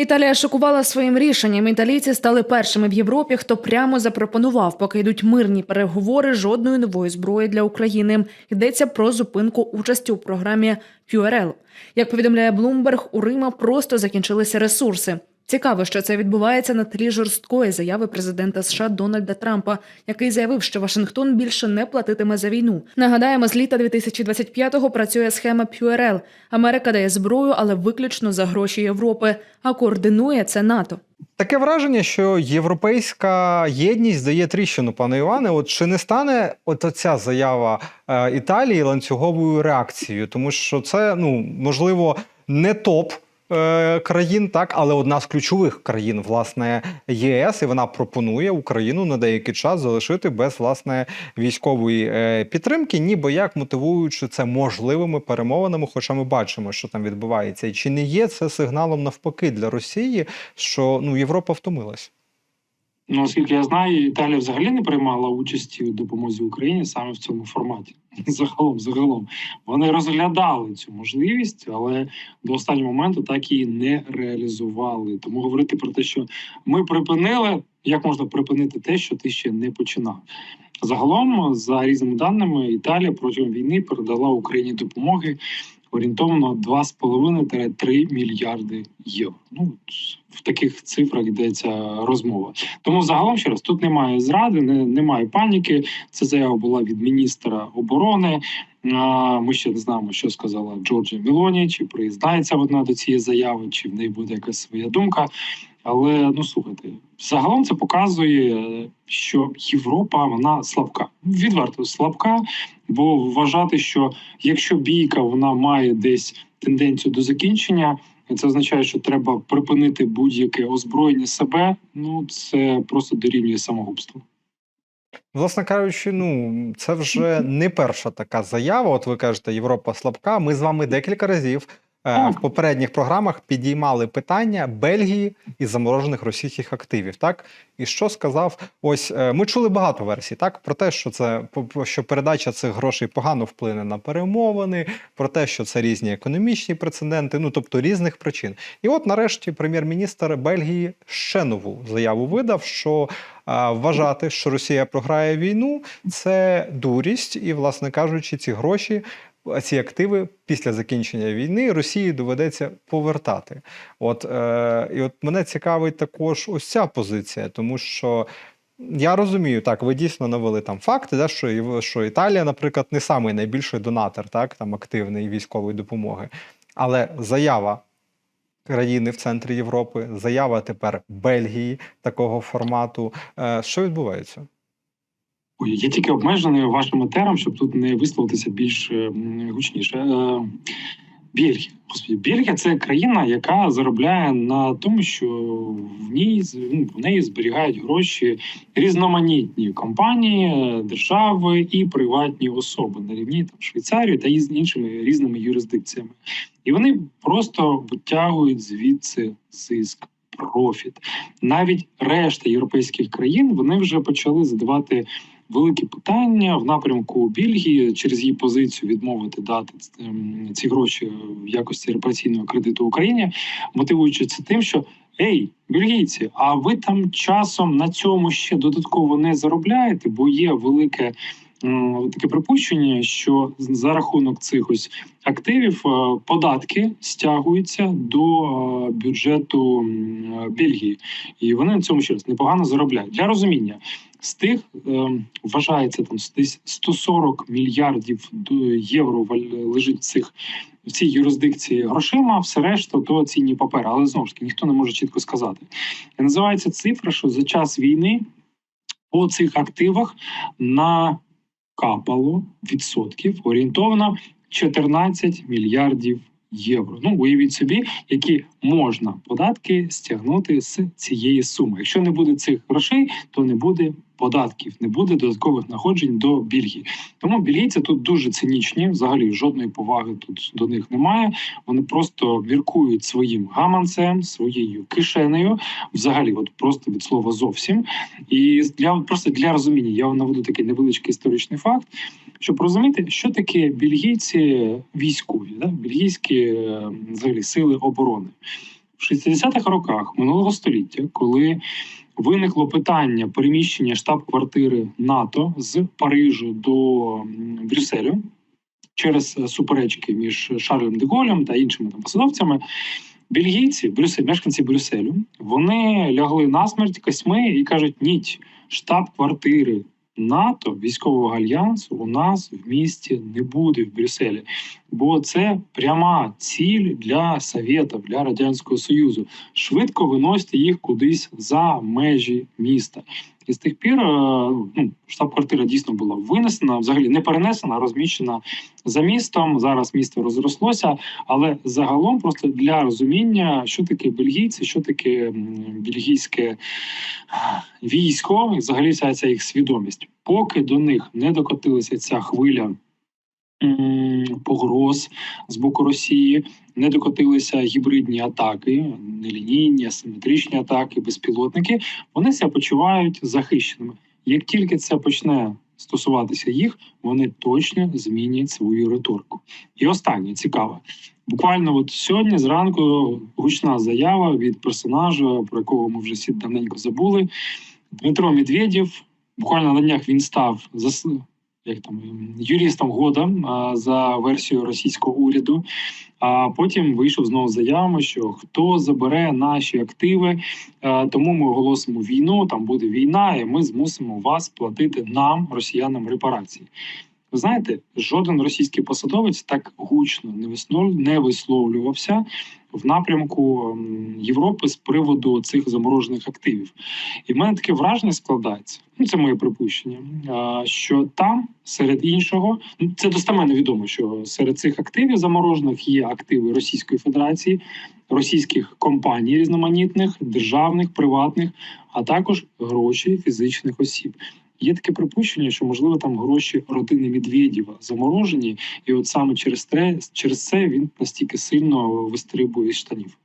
Італія шокувала своїм рішенням. Італійці стали першими в Європі, хто прямо запропонував, поки йдуть мирні переговори жодної нової зброї для України. Йдеться про зупинку участі у програмі QRL. Як повідомляє Bloomberg, у Рима просто закінчилися ресурси. Цікаво, що це відбувається на тлі жорсткої заяви президента США Дональда Трампа, який заявив, що Вашингтон більше не платитиме за війну. Нагадаємо, з літа 2025-го працює схема PURL. Америка дає зброю, але виключно за гроші Європи, а координує це НАТО. Таке враження, що європейська єдність дає тріщину, пане Іване. От чи не стане от оця заява е, Італії ланцюговою реакцією? Тому що це ну можливо не топ. Е, Країн так, але одна з ключових країн, власне, ЄС, і вона пропонує Україну на деякий час залишити без власне військової е, підтримки, ніби як мотивуючи це можливими перемовинами. Хоча ми бачимо, що там відбувається, і чи не є це сигналом навпаки для Росії, що ну Європа втомилась? Ну, оскільки я знаю, Італія взагалі не приймала участі у допомозі Україні саме в цьому форматі. Загалом, загалом, вони розглядали цю можливість, але до останнього моменту так і не реалізували. Тому говорити про те, що ми припинили, як можна припинити те, що ти ще не починав. Загалом, за різними даними, Італія протягом війни передала Україні допомоги орієнтовно 2,5-3 мільярди євро. Ну в таких цифрах йдеться розмова. Тому загалом ще раз тут немає зради, не, немає паніки. Це заява була від міністра оборони. Ми ще не знаємо, що сказала Джорджія Мілоні, чи приєднається вона до цієї заяви, чи в неї буде якась своя думка. Але ну слухайте, загалом це показує, що Європа вона слабка, відверто слабка. Бо вважати, що якщо бійка вона має десь тенденцію до закінчення, це означає, що треба припинити будь-яке озброєння себе. Ну це просто дорівнює самогубство. Власне кажучи, ну це вже не перша така заява. От ви кажете, Європа слабка. Ми з вами декілька разів в попередніх програмах підіймали питання Бельгії і заморожених російських активів. Так і що сказав? Ось е, ми чули багато версій, так про те, що це що передача цих грошей погано вплине на перемовини, про те, що це різні економічні прецеденти, ну тобто різних причин. І от нарешті прем'єр-міністр Бельгії ще нову заяву видав, що е, вважати, що Росія програє війну, це дурість, і, власне кажучи, ці гроші. Ці активи після закінчення війни Росії доведеться повертати. От е, і от мене цікавить також ось ця позиція, тому що я розумію, так ви дійсно навели там факти, да, що що Італія, наприклад, не самий найбільший донатор, так там активної військової допомоги. Але заява країни в центрі Європи, заява тепер Бельгії такого формату. Е, що відбувається? Я тільки обмежений вашим етером, щоб тут не висловитися більш е, гучніше. Е, Бельгія. Господи, Бельгія це країна, яка заробляє на тому, що в ній ну, в неї зберігають гроші різноманітні компанії, держави і приватні особи на рівні там Швейцарії та із іншими різними юрисдикціями. І вони просто витягують звідси зиск. Профіт навіть решта європейських країн вони вже почали задавати великі питання в напрямку Бельгії через її позицію відмовити дати ці гроші в якості репараційного кредиту Україні, мотивуючи це тим, що ей, бельгійці, а ви там часом на цьому ще додатково не заробляєте, бо є велике. Таке припущення, що за рахунок цих ось активів податки стягуються до бюджету Бельгії, і вони на цьому ще раз непогано заробляють для розуміння. З тих е, вважається там десь 140 мільярдів євро лежить в цих в цій юрисдикції грошима, все решта то цінні папери. Але знову ж таки ніхто не може чітко сказати. І називається цифра, що за час війни по цих активах накапало відсотків орієнтовно 14 мільярдів євро. Ну уявіть собі, які можна податки стягнути з цієї суми. Якщо не буде цих грошей, то не буде податків, не буде додаткових находжень до Бельгії. Тому бельгійці тут дуже цинічні. Взагалі жодної поваги тут до них немає. Вони просто міркують своїм гаманцем, своєю кишенею. Взагалі, от просто від слова зовсім. І для просто для розуміння я вам наведу такий невеличкий історичний факт. Щоб розуміти, що таке бельгійці військові, да? бельгійські взагалі сили оборони. в 60-х роках минулого століття, коли виникло питання переміщення штаб-квартири НАТО з Парижу до Брюсселю через е, суперечки між Шарлем де Голем та іншими там посадовцями. Бельгійці, Брюссель, мешканці Брюсселю, вони лягли насмерть косьми і кажуть: ніть, штаб-квартири НАТО, військового альянсу у нас в місті не буде в Брюсселі, бо це пряма ціль для Совєта, для Радянського Союзу. Швидко виносити їх кудись за межі міста. І з тих пір е, ну, штаб-квартира дійсно була винесена, взагалі не перенесена, розміщена за містом. Зараз місто розрослося, але загалом просто для розуміння, що таке бельгійці, що таке бельгійське е, військо, і взагалі вся ця їх свідомість. Поки до них не докотилася ця хвиля погроз з боку Росії, не докотилися гібридні атаки, нелінійні, асиметричні атаки, безпілотники. Вони себе почувають захищеними. Як тільки це почне стосуватися їх, вони точно змінять свою риторику. І останнє цікаве. Буквально от сьогодні зранку гучна заява від персонажа, про якого ми вже всі давненько забули. Дмитро Медведєв. Буквально на днях він став. Як там юристом года за версією російського уряду. А потім вийшов знову з заявами, що хто забере наші активи, тому ми оголосимо війну. Там буде війна, і ми змусимо вас платити нам, росіянам, репарації. Ви знаєте, жоден російський посадовець так гучно не висловлювався в напрямку Європи з приводу цих заморожених активів. І в мене таке враження складається. Ну, це моє припущення. Що там, серед іншого, ну це достеменно відомо, що серед цих активів заморожених є активи Російської Федерації, російських компаній різноманітних, державних, приватних, а також гроші фізичних осіб. Є таке припущення, що можливо там гроші родини Медведєва заморожені, і от саме через те, через це він настільки сильно вистрибує з штанів.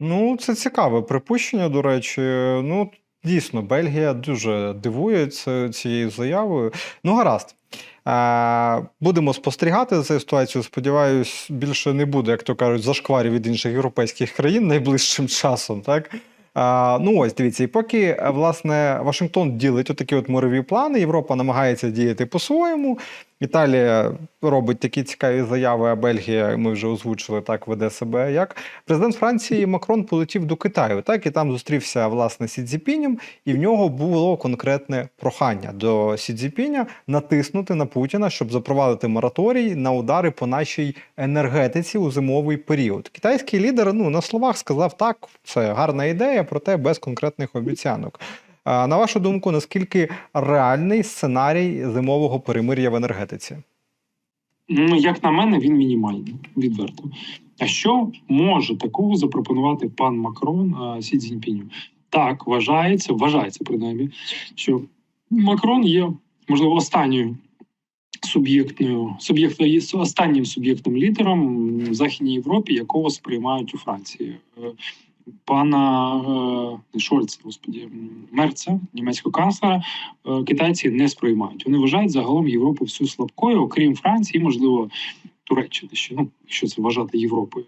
Ну, це цікаве припущення, до речі. Ну, дійсно, Бельгія дуже дивує ці- цією заявою. Ну, гаразд. Е, Будемо спостерігати за цією ситуацією. Сподіваюсь, більше не буде, як то кажуть, зашкварів від інших європейських країн найближчим часом, так? Ну ось дивіться, і поки е, власне Вашингтон ділить отакі от мирові плани, Європа намагається діяти по-своєму. Італія робить такі цікаві заяви, а Бельгія, ми вже озвучили, так веде себе. Як президент Франції Макрон полетів до Китаю, так і там зустрівся власне Сі Цзіпінем, і в нього було конкретне прохання до Сі Цзіпіня натиснути на Путіна, щоб запровадити мораторій на удари по нашій енергетиці у зимовий період. Китайський лідер ну на словах сказав так, це гарна ідея, проте без конкретних обіцянок. На вашу думку, наскільки реальний сценарій зимового перемир'я в енергетиці? Ну, як на мене, він мінімальний, відверто. А що може такого запропонувати пан Макрон Сі Цзіньпіню? Так, вважається, вважається принаймні, що Макрон є, можливо, останньою суб'єктною суб'єкт є останнім суб'єктом лідером в Західній Європі, якого сприймають у Франції. Пана е, Шольца, господі, Мерца, німецького канцлера, е, китайці не сприймають. Вони вважають загалом Європу всю слабкою, окрім Франції, можливо, Туреччини ще, ну, якщо це вважати Європою.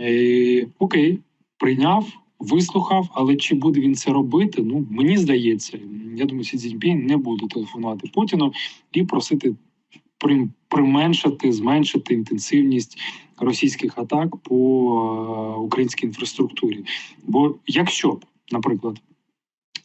Е, окей, прийняв, вислухав, але чи буде він це робити? Ну, мені здається, я думаю, Сі Цзіньпінь не буде телефонувати Путіну і просити применшити, зменшити інтенсивність російських атак по е, українській інфраструктурі. Бо якщо б, наприклад,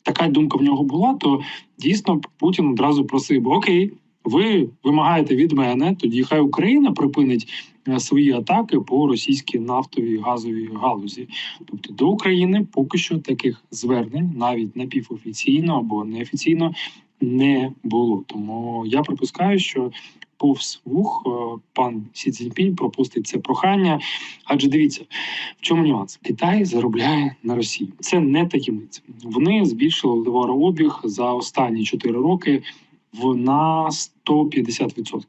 така думка в нього була, то дійсно Путін одразу просив би окей. Ви вимагаєте від мене, тоді хай Україна припинить е, свої атаки по російській нафтовій газовій галузі. Тобто до України поки що таких звернень, навіть напівофіційно або неофіційно, не було. Тому я припускаю, що повз вух е, пан Сі Цзіньпінь пропустить це прохання. Адже дивіться, в чому нюанс? Китай заробляє на Росії. Це не таємниця. Вони збільшили товарообіг за останні 4 роки в на 150%.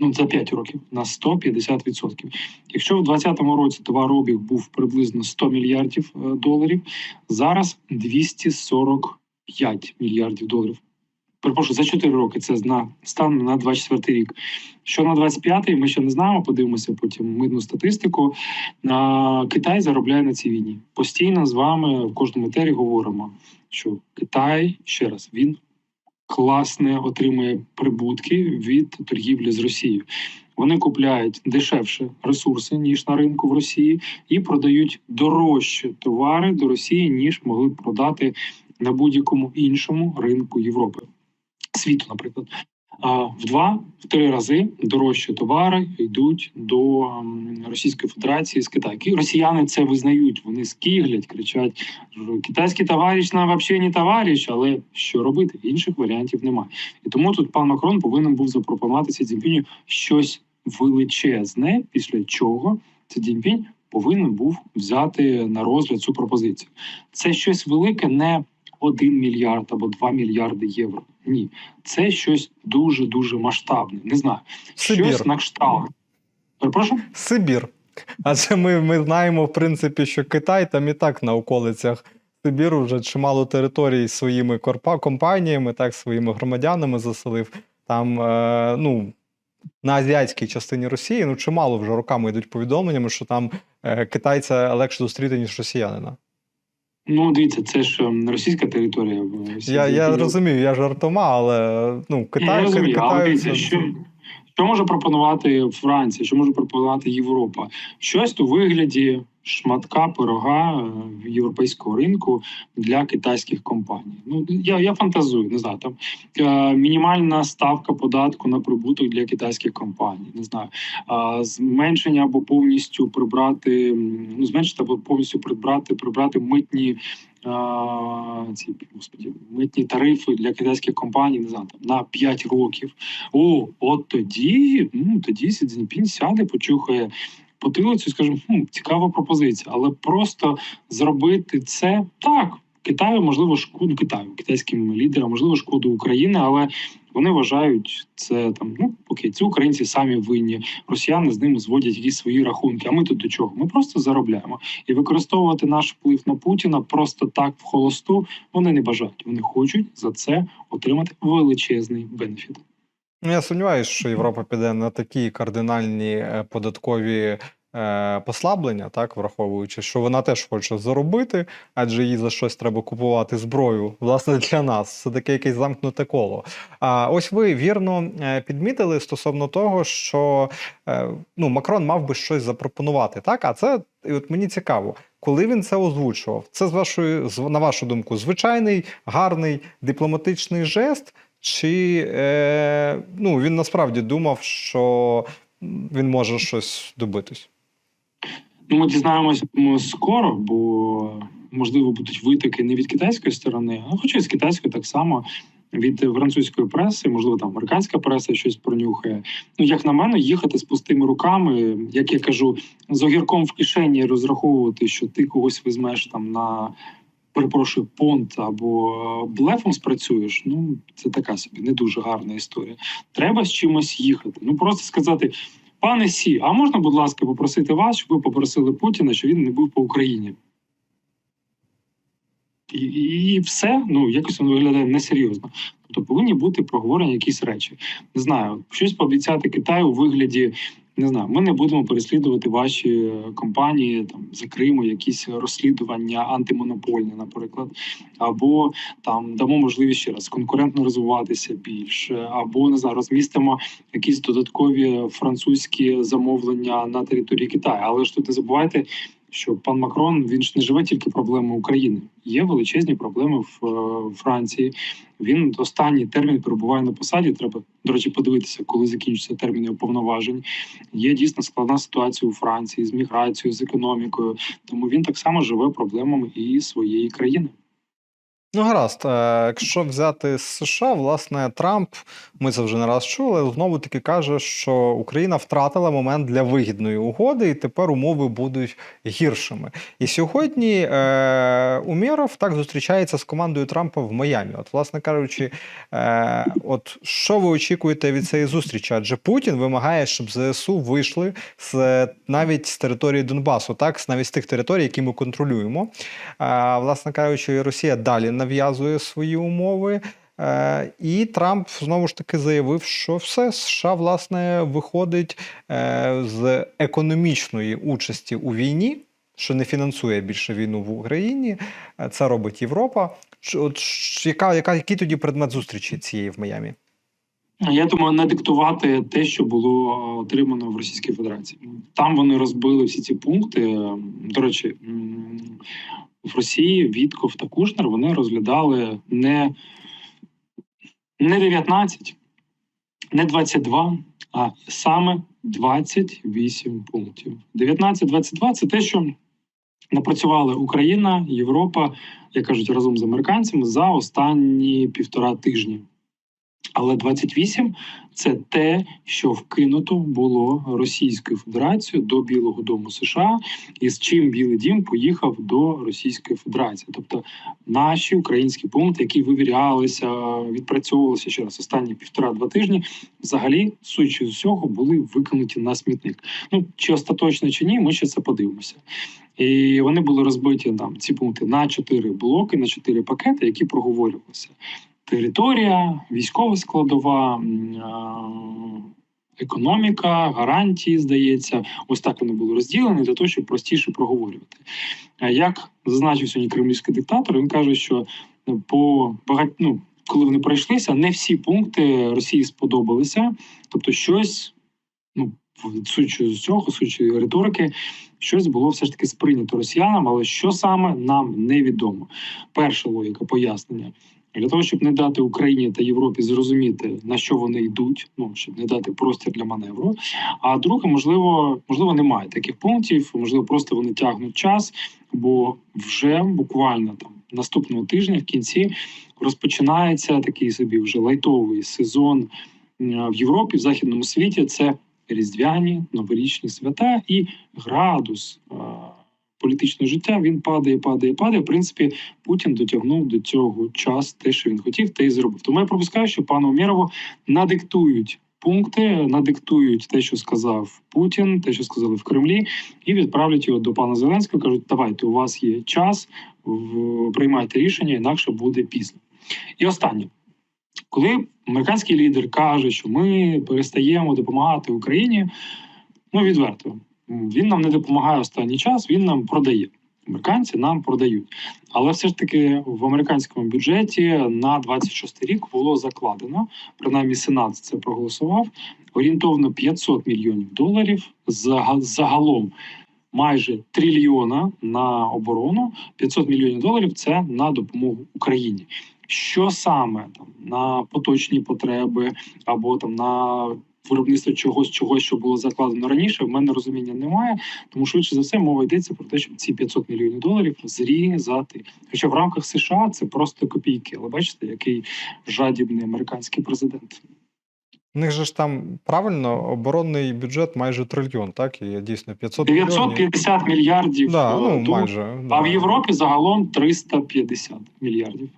Ну, за 5 років на 150%. Якщо в 2020 році товарообіг був приблизно 100 мільярдів е, доларів, зараз 245 мільярдів доларів. Перепрошую, за 4 роки це на стан на 24 рік. Що на 25-й, ми ще не знаємо. Подивимося потім митну статистику. Китай заробляє на цій війні. Постійно з вами в кожному етері говоримо, що Китай ще раз він класне отримує прибутки від торгівлі з Росією. Вони купляють дешевше ресурси ніж на ринку в Росії, і продають дорожче товари до Росії, ніж могли б продати на будь-якому іншому ринку Європи світу, наприклад. В два-три рази дорожчі товари йдуть до Російської Федерації з Китаю. Росіяни це визнають. Вони скиглять, кричать: китайський товариш нам взагалі не товариш, але що робити? Інших варіантів немає. І тому тут пан Макрон повинен був запропонувати Цзіньпіню щось величезне, після чого Цзіньпінь повинен був взяти на розгляд цю пропозицію. Це щось велике, не 1 мільярд або 2 мільярди євро. Ні, це щось дуже дуже масштабне. Не знаю, Сибір. щось на кшталт. Перепрошую? Сибір. Адже ми, ми знаємо, в принципі, що Китай там і так на околицях Сибіру вже чимало територій своїми корпа, компаніями, так, своїми громадянами заселив. Там, е, ну, на азіатській частині Росії, ну, чимало вже роками йдуть повідомленнями, що там е, китайця легше зустріти, ніж росіянина. Ну, дивіться, це ж ем, російська територія. Я, я розумію, я жартома, але ну, Я Китай, але дивіться, це- що, що може пропонувати Франція, що може пропонувати Європа? Щось у вигляді шматка пирога е, європейського ринку для китайських компаній. Ну я, я фантазую, не знаю, там е, мінімальна ставка податку на прибуток для китайських компаній. Не знаю, е, зменшення або повністю прибрати, ну зменшити або повністю прибрати, прибрати митні. е, Ці господі, митні тарифи для китайських компаній не знаю, там, на 5 років. О, от тоді, ну тоді Сі Цзіньпінь сяде, почухає потилицю і скаже, хм, цікава пропозиція, але просто зробити це так. Китаю можливо шкоду Китаю, китайським лідерам, можливо, шкоду України, але вони вважають це там. Ну окей, це українці самі винні. Росіяни з ними зводять якісь свої рахунки. А ми тут до чого? Ми просто заробляємо і використовувати наш вплив на Путіна просто так в холосту. Вони не бажають. Вони хочуть за це отримати величезний бенефіт. Ну, я сумніваюся, що Європа піде на такі кардинальні е, податкові е, послаблення, так, враховуючи, що вона теж хоче заробити, адже їй за щось треба купувати зброю, власне, для нас. Це таке якесь замкнуте коло. А ось ви вірно е, підмітили стосовно того, що е, ну, Макрон мав би щось запропонувати, так? А це, і от мені цікаво, коли він це озвучував, це з вашої, на вашу думку, звичайний, гарний дипломатичний жест, чи е, ну, він насправді думав, що він може щось добитись? Ну, ми дізнаємося скоро, бо можливо будуть витоки не від китайської сторони, а хоча й з китайської так само. Від французької преси, можливо, там американська преса щось пронюхає. Ну, як на мене, їхати з пустими руками, як я кажу, з огірком в кишені розраховувати, що ти когось візьмеш там на перепрошую понт або е, блефом спрацюєш. Ну це така собі не дуже гарна історія. Треба з чимось їхати. Ну просто сказати. Пане Сі, а можна, будь ласка, попросити вас, щоб ви попросили Путіна, щоб він не був по Україні? І, і, все, ну якось воно виглядає несерйозно. Тобто повинні бути проговорені якісь речі. Не знаю, щось пообіцяти Китаю у вигляді. Не знаю, ми не будемо переслідувати ваші е, компанії там за Криму, якісь розслідування антимонопольні, наприклад, або там дамо можливість ще раз конкурентно розвиватися більше, або не знаю, розмістимо якісь додаткові французькі замовлення на території Китаю. Але ж тут не забувайте, що пан Макрон він ж не живе тільки проблемою України. Є величезні проблеми в е, Франції. Він останній термін перебуває на посаді. Треба до речі, подивитися, коли закінчиться термін уповноважень. Є дійсно складна ситуація у Франції з міграцією, з економікою. Тому він так само живе проблемами і своєї країни. Ну, гаразд, е, якщо взяти США, власне, Трамп, ми це вже не раз чули, знову таки каже, що Україна втратила момент для вигідної угоди, і тепер умови будуть гіршими. І сьогодні е, Умєров так зустрічається з командою Трампа в Майамі. От, власне кажучи, е, от що ви очікуєте від цієї зустрічі? Адже Путін вимагає, щоб ЗСУ вийшли з навіть з території Донбасу, так, навіть з тих територій, які ми контролюємо. А, власне кажучи, Росія далі нав'язує свої умови. Е, І Трамп знову ж таки заявив, що все США власне виходить е, з економічної участі у війні, що не фінансує більше війну в Україні. Е, Це робить Європа. От яка, яка який тоді предмет зустрічі цієї в Майамі? Я думаю, не диктувати те, що було отримано в Російській Федерації. Там вони розбили всі ці пункти. До речі, в Росії Вітков та Кушнер вони розглядали не, не 19, не 22, а саме 28 пунктів. 19-22 – це те, що напрацювали Україна, Європа, як кажуть, разом з американцями за останні півтора тижні. Але 28 – це те, що вкинуто було Російською Федерацією до Білого Дому США, і з чим Білий Дім поїхав до Російської Федерації. Тобто наші українські пункти, які вивірялися, відпрацьовувалися ще раз останні півтора-два тижні, взагалі, судячи з усього, були викинуті на смітник. Ну чи остаточно чи ні, ми ще це подивимося. І вони були розбиті там ці пункти на чотири блоки, на чотири пакети, які проговорювалися територія, військова складова, економіка, гарантії, здається. Ось так вони були розділені для того, щоб простіше проговорювати. Як зазначив сьогодні кремлівський диктатор, він каже, що по багать... ну, коли вони пройшлися, не всі пункти Росії сподобалися, тобто щось, ну судячи з цього, судячи риторики, щось було все ж таки сприйнято росіянам, але що саме нам невідомо. Перша логіка пояснення. Для того, щоб не дати Україні та Європі зрозуміти, на що вони йдуть, ну щоб не дати простір для маневру. А друге, можливо, можливо, немає таких пунктів, можливо, просто вони тягнуть час, бо вже буквально там наступного тижня, в кінці, розпочинається такий собі вже лайтовий сезон в Європі, в західному світі. Це різдвяні новорічні свята і градус. Е, Політичного життя він падає, падає, падає. В принципі, Путін дотягнув до цього час те, що він хотів, те й зробив. Тому я пропускаю, що пану Умєрову надиктують пункти, надиктують те, що сказав Путін, те, що сказали в Кремлі, і відправлять його до пана Зеленського. кажуть, давайте, у вас є час, приймайте рішення, інакше буде пізно. І останнє. Коли американський лідер каже, що ми перестаємо допомагати Україні, ну відверто, він нам не допомагає останній час, він нам продає. Американці нам продають. Але все ж таки в американському бюджеті на 26 рік було закладено, принаймні Сенат це проголосував, орієнтовно 500 мільйонів доларів зага- загалом. Майже трильйона на оборону, 500 мільйонів доларів це на допомогу Україні. Що саме там на поточні потреби або там на виробництво чогось, чогось, що було закладено раніше, в мене розуміння немає. Тому швидше за все мова йдеться про те, щоб ці 500 мільйонів доларів зрізати. Хоча в рамках США це просто копійки. Але бачите, який жадібний американський президент. У них же ж там правильно оборонний бюджет майже трильйон, так? І дійсно 500 мільйонів. мільярдів. Да, е, ну, майже. А да. в Європі загалом 350 мільярдів.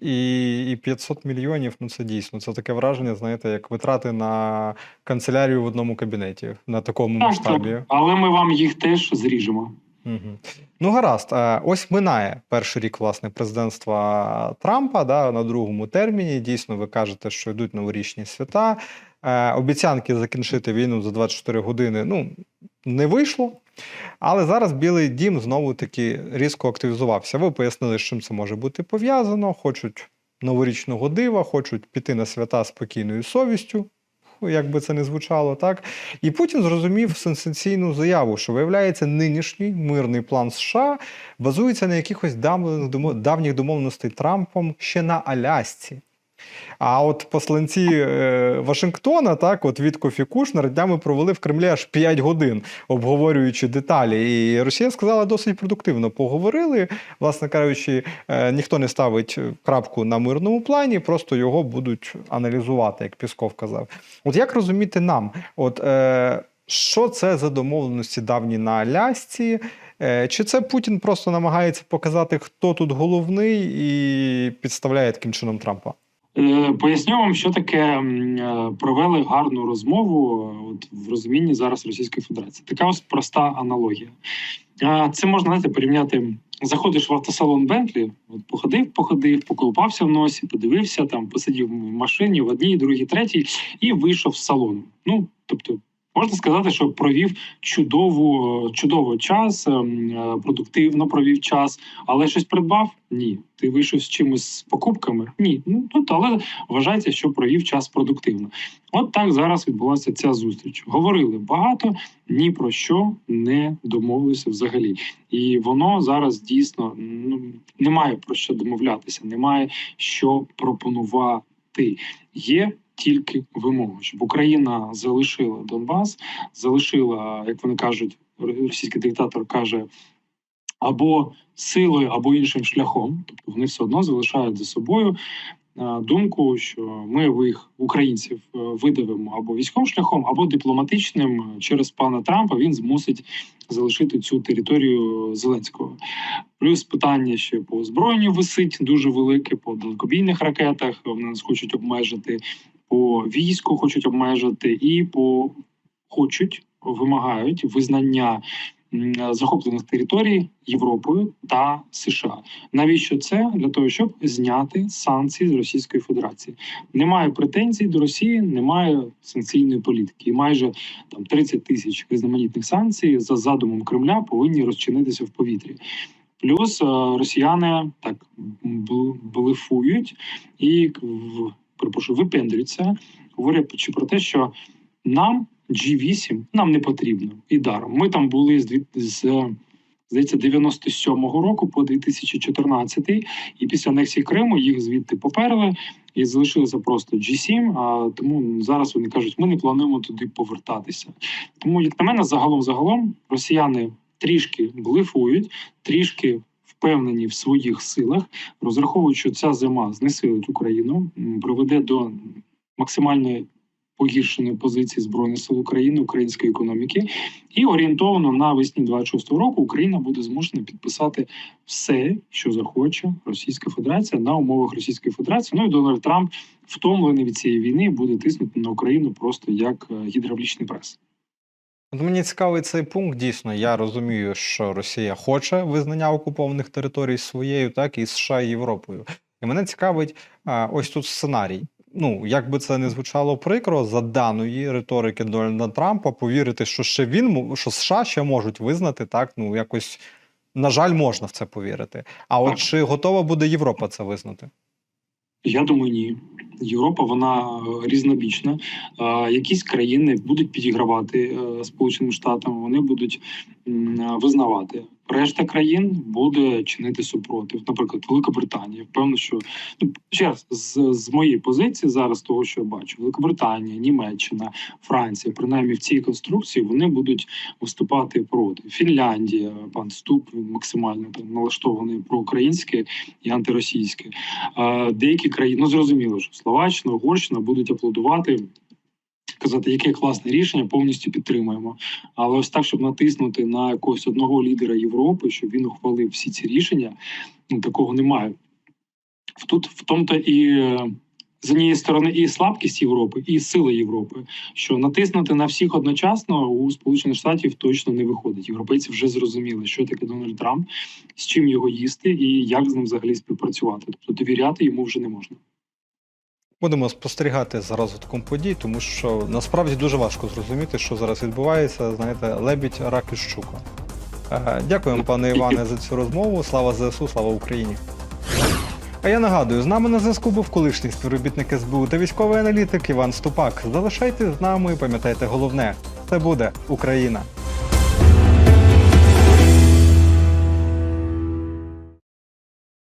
І, і 500 мільйонів, ну це дійсно. Це таке враження, знаєте, як витрати на канцелярію в одному кабінеті на такому Так, масштабі. так. Але ми вам їх теж зріжемо. Угу. Ну, гаразд, Е, ось минає перший рік власне президентства Трампа. Да, на другому терміні. Дійсно, ви кажете, що йдуть новорічні свята. Е, Обіцянки закінчити війну за 24 години ну, не вийшло. Але зараз Білий Дім знову таки різко активізувався. Ви пояснили, з чим це може бути пов'язано. Хочуть новорічного дива, хочуть піти на свята спокійною совістю. Як би це не звучало, так і Путін зрозумів сенсаційну заяву, що виявляється, нинішній мирний план США базується на якихось давніх домо- давніх домовленостей Трампом ще на Алясці. А от посланці е, Вашингтона, так, от Віткоф і Кушнер, днями провели в Кремлі аж 5 годин, обговорюючи деталі. І Росія сказала досить продуктивно. Поговорили, власне кажучи, е, ніхто не ставить крапку на мирному плані, просто його будуть аналізувати, як Пісков казав. От як розуміти нам, от е, що це за домовленості давні на Алясці? Е, Чи це Путін просто намагається показати, хто тут головний, і підставляє таким чином Трампа? Е, Поясню вам, що таке е, провели гарну розмову е, от, в розумінні зараз Російської Федерації. Така ось проста аналогія. Це можна знаєте, порівняти. Заходиш в автосалон Бентлі, от походив, походив, поколупався в носі, подивився, там посидів в машині в одній, другій, третій, і вийшов з салону. Ну тобто, можна сказати, що провів чудову, чудовий час, ем, е, продуктивно провів час, але щось придбав? Ні. Ти вийшов з чимось з покупками? Ні. Ну тут, але вважається, що провів час продуктивно. От так зараз відбулася ця зустріч. Говорили багато, ні про що не домовилися взагалі. І воно зараз дійсно ну немає про що домовлятися, немає що пропонувати. Є тільки вимоги, щоб Україна залишила Донбас, залишила, як вони кажуть, російський диктатор каже. Або силою, або іншим шляхом, тобто вони все одно залишають за собою е, думку, що ми їх українців е, видавимо або військовим шляхом, або дипломатичним через пана Трампа він змусить залишити цю територію Зеленського. Плюс питання ще по озброєнню висить дуже велике, по далекобійних ракетах. Вони нас хочуть обмежити, по війську хочуть обмежити, і по хочуть вимагають визнання захоплених територій Європою та США. Навіщо це? Для того, щоб зняти санкції з Російської Федерації. Немає претензій до Росії, немає санкційної політики. І майже там 30 тисяч різноманітних санкцій за задумом Кремля повинні розчинитися в повітрі. Плюс е, росіяни так бл- блефують і перепрошую, випендрюються, говорять про те, що нам G8 нам не потрібно і даром. Ми там були з з здається 97-го року по 2014, і після анексії Криму їх звідти поперли і залишилося просто G7, А тому зараз вони кажуть, ми не плануємо туди повертатися. Тому, як на мене, загалом загалом росіяни трішки блефують, трішки. Впевнені в своїх силах, розраховують, що ця зима знесилить Україну, приведе до максимальної погіршеної позиції збройних сил України, української економіки, і орієнтовано на весні 26-го року Україна буде змушена підписати все, що захоче Російська Федерація на умовах Російської Федерації. Ну і Дональд Трамп, втомлений від цієї війни, буде тиснути на Україну просто як е, гідравлічний прес. От мені цікавий цей пункт. Дійсно, я розумію, що Росія хоче визнання окупованих територій своєю, так і США і Європою. І мене цікавить а, ось тут сценарій. Ну, як би це не звучало прикро, за даної риторики Дональда Трампа, повірити, що ще він що США ще можуть визнати так. Ну якось на жаль, можна в це повірити. А от чи готова буде Європа це визнати? Я думаю, ні. Європа вона е, різнобічна. Е, Якісь країни будуть підігравати е, Сполученим Штатам, вони будуть визнавати. Решта країн буде чинити супротив. Наприклад, Велика Британія. Впевнено, що ну ще раз з, з моєї позиції зараз, того що я бачу, Велика Британія, Німеччина, Франція, принаймні в цій конструкції вони будуть виступати проти. Фінляндія, пан Ступ максимально там налаштований проукраїнське і антиросійське. Е, Деякі країни, ну зрозуміло, що Словаччина, Угорщина будуть аплодувати. Казати, яке класне рішення, повністю підтримуємо. Але ось так, щоб натиснути на якогось одного лідера Європи, щоб він ухвалив всі ці рішення, ну такого немає. Тут в тому-то і е, з однієї сторони і слабкість Європи, і сила Європи, що натиснути на всіх одночасно у Сполучених Штатів точно не виходить. Європейці вже зрозуміли, що таке Дональд Трамп, з чим його їсти і як з ним взагалі співпрацювати. Тобто довіряти йому вже не можна. Будемо спостерігати за розвитком подій, тому що насправді дуже важко зрозуміти, що зараз відбувається. Знаєте, лебідь, рак і щука. Е, Дякуємо, пане Іване, за цю розмову. Слава ЗСУ, слава Україні. А я нагадую, з нами на зв'язку був колишній співробітник СБУ та військовий аналітик Іван Ступак. Залишайтесь з нами і пам'ятайте головне: це буде Україна.